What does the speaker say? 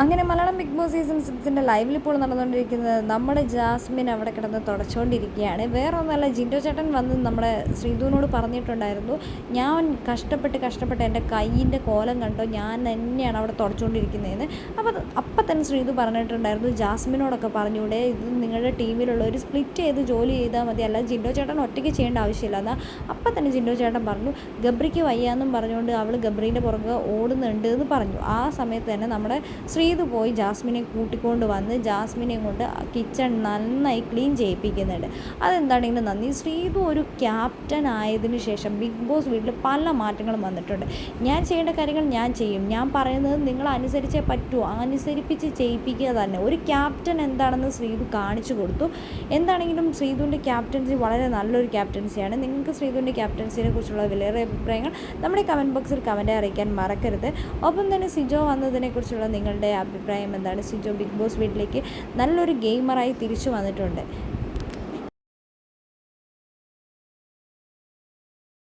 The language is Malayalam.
അങ്ങനെ മലയാളം ബിഗ് ബോസ് സീസൺ സിക്സിന്റെ ലൈവിൽ ഇപ്പോൾ നടന്നുകൊണ്ടിരിക്കുന്നത് നമ്മുടെ ജാസ്മിൻ അവിടെ കിടന്ന് തുടച്ചുകൊണ്ടിരിക്കുകയാണ് വേറെ ഒന്നല്ല ജിൻഡോ ചേട്ടൻ വന്ന് നമ്മുടെ ശ്രീധുവിനോട് പറഞ്ഞിട്ടുണ്ടായിരുന്നു ഞാൻ കഷ്ടപ്പെട്ട് കഷ്ടപ്പെട്ട് എന്റെ കയ്യിന്റെ കോലം കണ്ടോ? ഞാൻ തന്നെയാണ് അവിടെ തുടച്ചുകൊണ്ടിരിക്കുന്നതെന്ന് അപ്പോൾ തന്നെ ശ്രീതു പറഞ്ഞിട്ടുണ്ടായിരുന്നു. ജാസ്മിനോടൊക്കെ പറഞ്ഞൂടെ ഇത് നിങ്ങളുടെ ടീമിലുള്ള ഒരു സ്പ്ലിറ്റ് ചെയ്ത് ജോലി ചെയ്താൽ മതി. അല്ല ജിൻഡോ ചേട്ടൻ ഒറ്റയ്ക്ക് ചെയ്യേണ്ട ആവശ്യമില്ല. എന്നാൽ അപ്പം തന്നെ ജിൻഡോ ചേട്ടൻ പറഞ്ഞു ഗബ്രിക്ക് വയ്യാന്നും പറഞ്ഞുകൊണ്ട് അവൾ ഗബ്രീന്റെ പുറകെ ഓടുന്നുണ്ട് എന്ന് പറഞ്ഞു. ആ സമയത്ത് തന്നെ നമ്മുടെ ശ്രീതു പോയി ജാസ്മിനെ കൂട്ടിക്കൊണ്ട് വന്ന് ജാസ്മിനെ കൊണ്ട് കിച്ചൺ നന്നായി ക്ലീൻ ചെയ്യിപ്പിക്കുന്നുണ്ട്. അതെന്താണെങ്കിലും നന്ദി. ശ്രീതു ഒരു ക്യാപ്റ്റൻ ആയതിനു ശേഷം ബിഗ് ബോസ് വീട്ടിൽ പല മാറ്റങ്ങളും വന്നിട്ടുണ്ട്. ഞാൻ ചെയ്യേണ്ട കാര്യങ്ങൾ ഞാൻ ചെയ്യും. ഞാൻ പറയുന്നത് നിങ്ങൾ അനുസരിച്ചേ പറ്റൂ. അനുസരിപ്പിച്ച് ചെയ്യിപ്പിക്കുക തന്നെ. ഒരു ക്യാപ്റ്റൻ എന്താണെന്ന് ശ്രീതു കാണിച്ചു കൊടുത്തു. എന്താണെങ്കിലും ശ്രീതുവിന്റെ ക്യാപ്റ്റൻസി വളരെ നല്ലൊരു ക്യാപ്റ്റൻസിയാണ്. നിങ്ങൾക്ക് ശ്രീതുവിന്റെ ക്യാപ്റ്റൻസിനെ കുറിച്ചുള്ള വിലയേറെ അഭിപ്രായങ്ങൾ നമ്മുടെ കമന്റ് ബോക്സിൽ കമന്റ് അറിയിക്കാൻ മറക്കരുത്. ഒപ്പം തന്നെ സിജോ വന്നതിനെക്കുറിച്ചുള്ള നിങ്ങളുടെ അഭിപ്രായം എന്താണ്? സിജോ ബിഗ് ബോസ് വീട്ടിലേക്ക് നല്ലൊരു ഗെയിമറായി തിരിച്ചു വന്നിട്ടുണ്ട്.